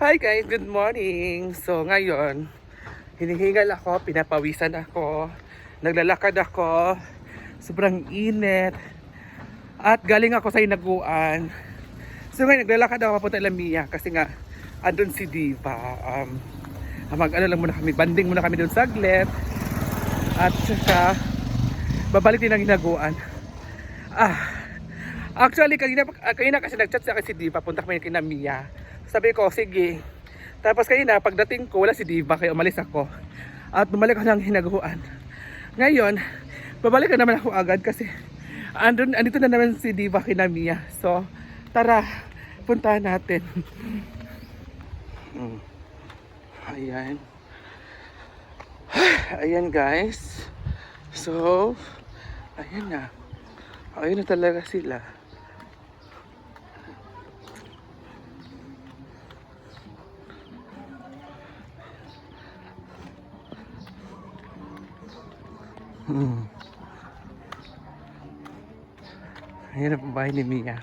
Hi guys, good morning. So ngayon, hinihingal ako, pinapawisan ako, naglalakad ako, sobrang init, at galing ako sa inaguan. So ngayon, naglalakad ako papunta Lamia kasi nga, andun si Diva. Um, mag ano lang muna kami, banding muna kami doon saglit. At saka, babalik din ang inaguan. Ah, Actually, kanina, ah, kanina kasi nag-chat sa akin si Diva, punta kami kina Mia. Sabi ko, sige. Tapos kanina, pagdating ko, wala si Diva, kaya umalis ako. At bumalik ako ng hinaguan. Ngayon, babalik na naman ako agad kasi andun, andito na naman si Diva kina Mia. So, tara, puntahan natin. Mm. Ayan. Ayan guys. So, ayan na. Ayun na talaga sila. Hmm. Ayan ang bahay ni Mia.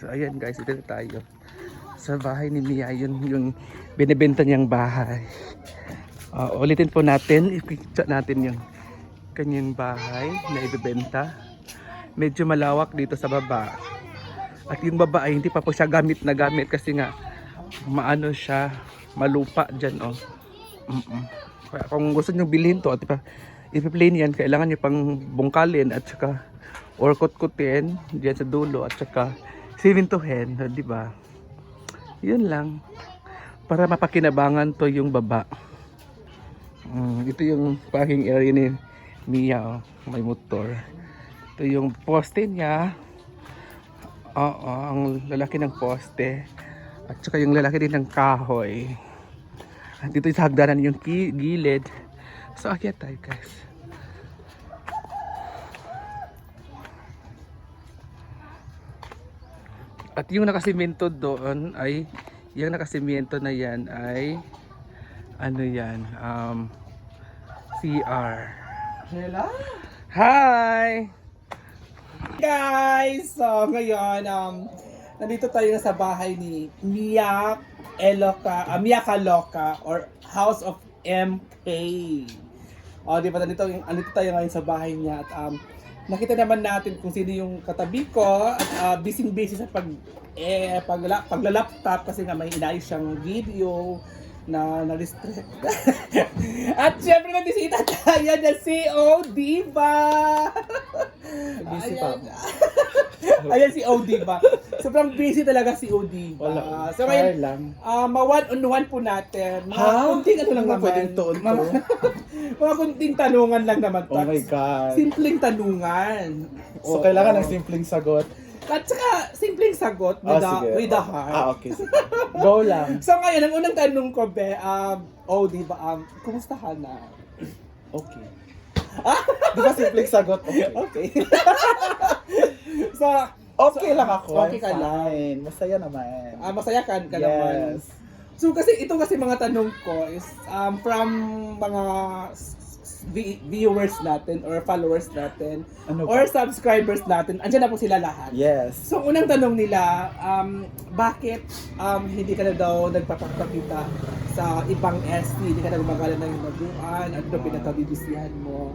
So ayan guys, ito na tayo. Sa bahay ni Mia, yun yung binibenta niyang bahay. Ah, ulitin po natin, i-picture natin yung kanyang bahay na ibebenta. Medyo malawak dito sa baba. At yung baba ay hindi pa po siya gamit na gamit kasi nga maano siya, malupa dyan oh. Mm-mm. Kaya kung gusto nyo bilhin to at ipa, ipi-plain yan, kailangan nyo pang bungkalin at saka or kutkutin diyan sa dulo at saka simintuhin, di ba? Yun lang. Para mapakinabangan to yung baba. Mm, ito yung parking area ni Mia, oh, may motor. Ito yung poste niya. Oo, ang lalaki ng poste. At saka yung lalaki din ng kahoy. Dito sa hagdanan yung gilid. So, akyat tayo guys. At yung nakasimento doon ay, yung nakasimento na yan ay, ano yan, um, CR. Hello? Hi! Guys! So, ngayon, um, nandito tayo sa bahay ni Mia Eloka, uh, Mia Kaloka, or House of MK. O, di ba, nandito, nandito tayo ngayon sa bahay niya. At, um, nakita naman natin kung sino yung katabi ko. At, uh, busy-busy sa pag, eh, pagla, paglalaptop kasi nga may inayos siyang video na na-restrict. At syempre nandisita tayo na si O Diva! Busy pa. Ayan si O Diva. Sobrang busy talaga si O Diva. Wala. So Fire ngayon, lang. ah ma-one on one po natin. Mga Ha? kunting ano lang naman. pwedeng tuon to. Mga, kunting tanungan lang naman. Oh my. God. Simpleng tanungan. So, Oo. kailangan ng simpleng sagot. At saka, simpleng sagot Ah, with, the, sige. with the heart. Ah, okay. Sige. Go lang. So ngayon, ang unang tanong ko, be, um, oh, di ba, um, kumusta ka na? Okay. Di ba simpleng sagot? Okay. Okay. so, Okay lang ako. Okay I'm ka lang. Masaya naman. ah, masaya ka, ka naman. yes. So kasi ito kasi mga tanong ko is um, from mga viewers natin or followers natin Ano or subscribers natin. Andiyan na po sila lahat. Yes. So unang tanong nila, um, bakit um, hindi ka na daw nagpapakita sa ibang ST, hindi ka na gumagala ng hinaguan, ano pinagkabibisihan mo?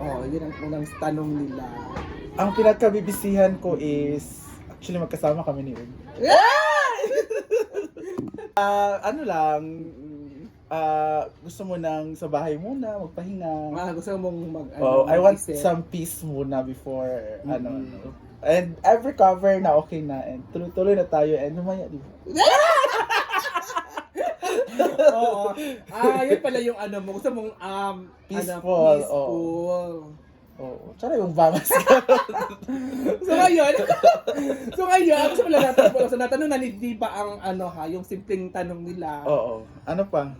Oh, yun ang unang tanong nila. Ang pinagkabibisihan ko is, actually magkasama kami ni Un. Ah, ano lang, ah, gusto mo nang sa bahay muna, magpahinga. Ah, gusto mong mag Oh, ano, I want mag-isip? some peace muna before, ano, ano. And I've recovered na okay na, and tuloy-tuloy na tayo, and lumaya, di ba? Oo. Ah, yun pala yung ano mo. Gusto mong um, Peaceful, Ano, peaceful. Oo. Tsara yung bangas. So ngayon, so ngayon, mo lang natin po. So natanong na ni Diba ang ano ha, yung simpleng tanong nila. Oo. Ano pa?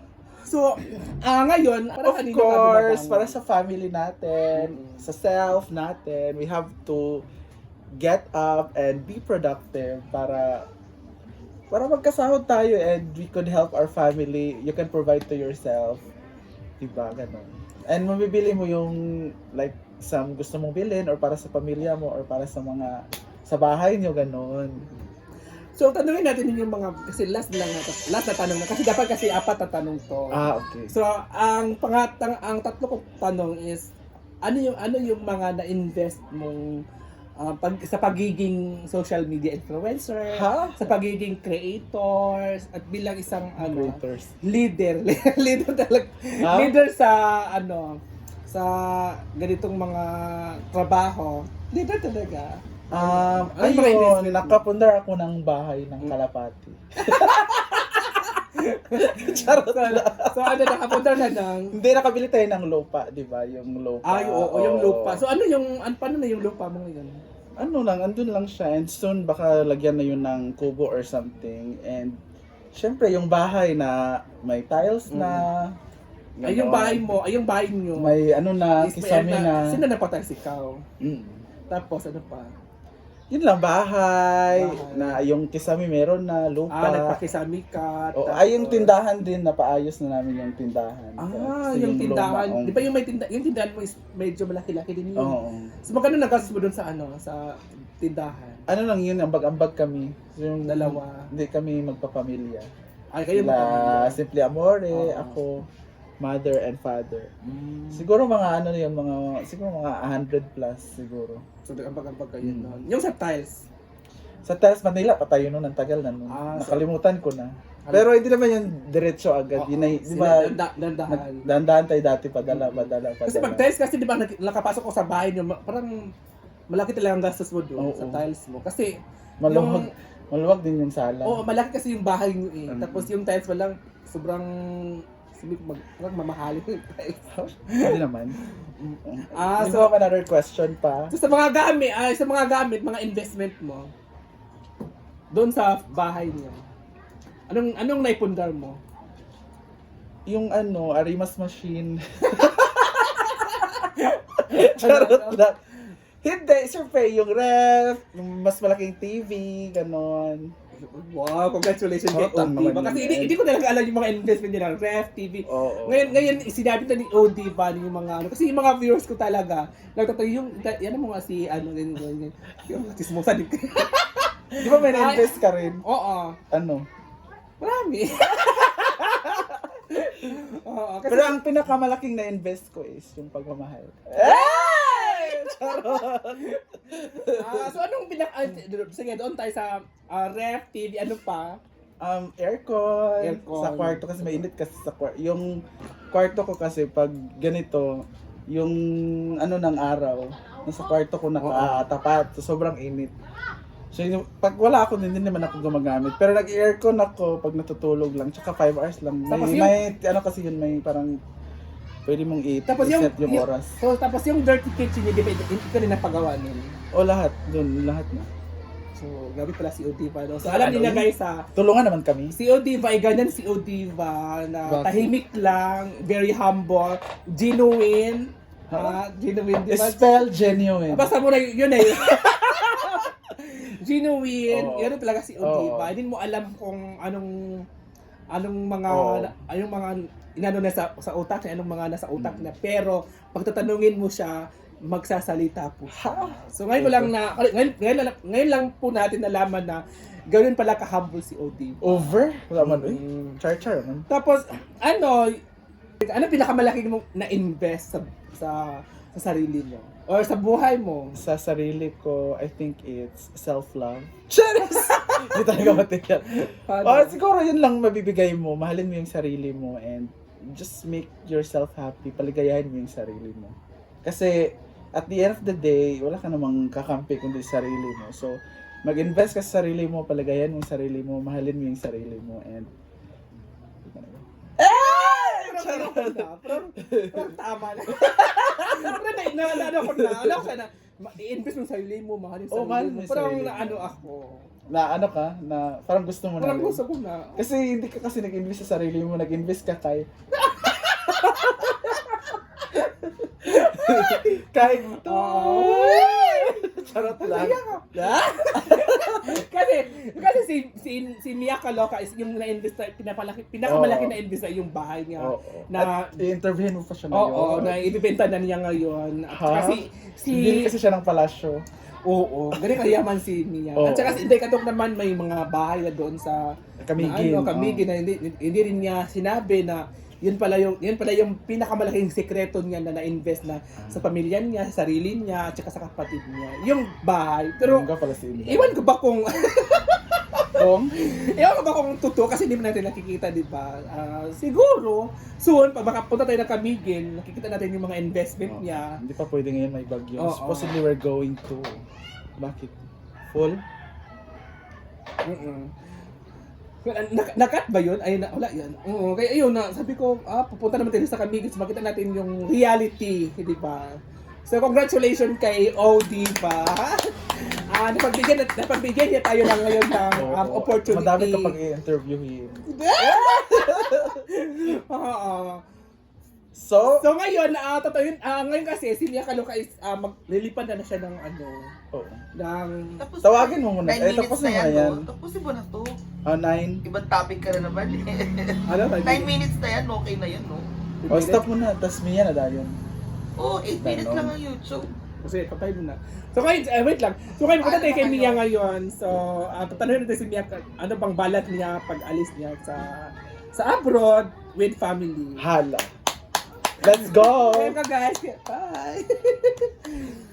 So, ah ngayon, para Of kanino ka course, para sa family natin, Mm. sa self natin, we have to get up and be productive para para magkasahod tayo and we could help our family. You can provide to yourself. Diba? Ganon. And mabibili mo yung like some gusto mong bilhin or para sa pamilya mo or para sa mga sa bahay nyo, ganon. So, tanungin natin yung mga, kasi last lang, na- last na tanong na, kasi dapat kasi apat na tanong to. Ah, okay. So, ang pangatang, ang tatlo kong tanong is, ano yung, ano yung mga na-invest mong ah, pag, sa pagiging social media influencer, Ha? sa pagiging creators, at bilang isang, ano, Creators. leader, leader talaga, Ha? leader sa, ano, sa ganitong mga trabaho, leader talaga. Um, yung mga ayun, nakapundar ako ng bahay ng Kalapati. Charot lang. So, ano, nakapunta na ng, Hindi, nakabili tayo ng lupa, di ba? Yung lupa. ay, oo, yung Oo. lupa. So, ano yung, an, paano na yung lupa mo ngayon? ano lang, andun lang siya. And soon, baka lagyan na yun ng kubo or something. And, syempre, yung bahay na may tiles na. Ay, yung bahay mo, ay, yung bahay nyo. May ano na, is may kisame ano- na. Sino na patay ikaw? Mm. Tapos, ano pa? Yun lang, bahay, Bahay. na yung kisame meron na, lupa. Ah, nagpakisami ka. Tapos- ay, yung tindahan din, napaayos na namin yung tindahan. Ah, Kasi yung tindahan. luma, oh. Di ba yung may tinda, yung tindahan mo is medyo malaki-laki din yun. Oo. So, magkano nagastos mo dun sa ano, sa tindahan? Ano lang yun, ambag-ambag kami. Yung Dalawa. Hindi kami magpapamilya. Ay, kayo Sila, magpamilya. Simple Amore, Oo. ako, mother and father. Mm. Siguro mga ano yun, mga, siguro mga 100 plus siguro. So, nag-ambag-ambag kayo Mm. nun. Yung sa tiles. Sa Teles Manila, patayo nun, ang tagal na nun. Ah, so- Nakalimutan ko na. Pero hindi naman yung diretso agad. Yun ay, di ba, dandahan. nagdandahan tayo dati, padala, padala, padala. Kasi pag tiles kasi di ba nakapasok ko sa bahay niyo, parang malaki talaga ang gastos mo doon Oo. sa tiles mo. Kasi maluwag, maluwag din yung sala. Oo, malaki kasi yung bahay niyo eh. Mm. Tapos yung tiles mo lang sobrang sabi ko mag parang mamahalin yung tiles. Hindi naman. Ah, so, ba another question pa? so sa mga gamit, ay sa mga gamit, mga investment mo doon sa bahay niyo. Anong anong naipundar mo? Yung ano, Arimas machine. Charot lang. Hindi, siyempre, yung ref, yung mas malaking TV, ganon. Wow, congratulations Oo kay Tom naman Diva. Kasi hindi, hindi ko talaga alam yung mga investment nila, ref, TV. Oo. Ngayon, ngayon sinabi to ni O Diva yung mga ano kasi yung mga viewers ko talaga nagtatayo yung yan mo nga si ano ganyan ganyan. Yung chismosa din. Di ba may na-invest ka rin? Oo. Ano? Marami. Oo, kasi Pero ang pinakamalaking na-invest ko is yung pagmamahal. ah, so anong pinak ah, sige doon tayo sa ah, ref, TV, ano pa? Um, aircon, Aircon. sa kwarto kasi mainit kasi sa kwarto. Yung kwarto ko kasi pag ganito, yung ano ng araw, nasa kwarto ko nakatapat, so sobrang init. So yung, pag wala ako, hindi naman ako gumagamit. Pero nag-aircon ako pag natutulog lang, tsaka 5 hours lang. May, Tapos may, ano kasi yun, may parang pwede mong i- Tapos yung, yung, yung- oras. So tapos yung dirty kitchen niya, ba hindi ka rin napagawa nun? O lahat, dun, lahat na. So, grabe pala si O Diva. No? So, alam Ano niyo na yun? guys ha, Tulungan naman kami. Si Odiva ay ganyan si Odiva na Bakit? tahimik lang, very humble, genuine. Ah, genuine, di ba? Spell genuine. Basta mo na yun eh. genuine. Oo. Yan talaga si Oo. Odiva. Hindi mo alam kung anong anong mga Oo. anong mga inano na sa, sa utak niya, anong mga nasa utak Mm. niya. Pero pag tatanungin mo siya, magsasalita po. Ha? So ngayon mo lang na ngayon, ngayon, lang, ngayon lang po natin nalaman na ganoon pala ka-humble si Odiva. Over? Wala man, eh. Mm. Char-char man. Tapos, ano, ano pinakamalaki mo na-invest sa, sa, sa sarili mo? Or sa buhay mo? Sa sarili ko, I think it's self-love. Charis! Hindi talaga material. Paano? Oh, siguro yun lang mabibigay mo. Mahalin mo yung sarili mo and just make yourself happy. Paligayahin mo yung sarili mo. Kasi at the end of the day, wala ka namang kakampi kundi sarili mo. So, mag-invest ka sa sarili mo, paligayahin mo yung sarili mo, mahalin mo yung sarili mo, and Parang na, tama na. Parang na, na, na, ano ko na, ano ko na, ma- i-invest mo sa sarili mo, mahalin sa Oh, sarili mahalin mo. mo yung Parang sarili na mo. ano ako. Na ano ka, na parang gusto mo na Parang rin. gusto ko na. Kasi hindi ka kasi nag-invest sa sarili mo, nag-invest ka kay... kay to. Oh. Charot lang. Ha? kasi, kasi si si si Mia Kaloka is yung na-invest na pinapalaki pinakamalaki Oo. na invest na yung bahay niya. Oo. Na- At i-interviewin mo pa siya Oo, ngayon. na ibibenta na niya ngayon. At Ha? saka si Bili kasi siya ng palasyo. Oo, ganun kayaman si Mia. Oo. At saka si Inday Katok naman may mga bahay na doon sa Kamigin. Na, ano, kamigin na hindi, hindi rin niya sinabi na yun pala yung yun pala yung pinakamalaking sekreto niya na na-invest na sa pamilya niya, sa sarili niya, at saka sa kapatid niya. Yung bahay. Pero Pero, pala si Inday. iwan ko ba kung Kung, Ewan ko ba kung totoo kasi hindi mo natin nakikita, di ba? Ah, siguro, soon, pag makapunta tayo ng Kamigin, nakikita natin yung mga investment Oo. niya. hindi pa pwede ngayon may bagyo. Oo. Supposedly we're going to... Bakit? Full? Mm-mm. Nak- nakat ba yun? Ay, na, wala yan. Oo, kaya ayun na, sabi ko, ah, pupunta naman tayo sa Kamigin, so makita natin yung reality, di ba? So, congratulations kay O, di ba? Ah, napagbigyan, napagbigyan niya tayo lang ngayon ng um, Oo. opportunity. Madami kapag i-interviewin. Oo. So, So ngayon, ah totoo yun, ah, ngayon kasi si Mia Kaluka is ah, maglilipad na, na siya ng ano, oh. ng Tapos, Tawagin mo muna. Eh, tapos na na yan? Tapusin mo na to. Ah, nine. Ibang topic ka na naman. ano ba? Nine minutes na yan, okay na yan, no? Oh, stop mo na. Tapos Mia na dayon. Oo, oh, eight minutes Ganon. lang ang YouTube. Kasi patay mo na. So ngayon, eh, wait lang. So ngayon, punta tayo kay Mia ngayon. So, uh, tatanungin natin si Mia, ano bang balat niya pag alis niya sa sa abroad with family. Hala. Let's go! Okay ka guys. Bye!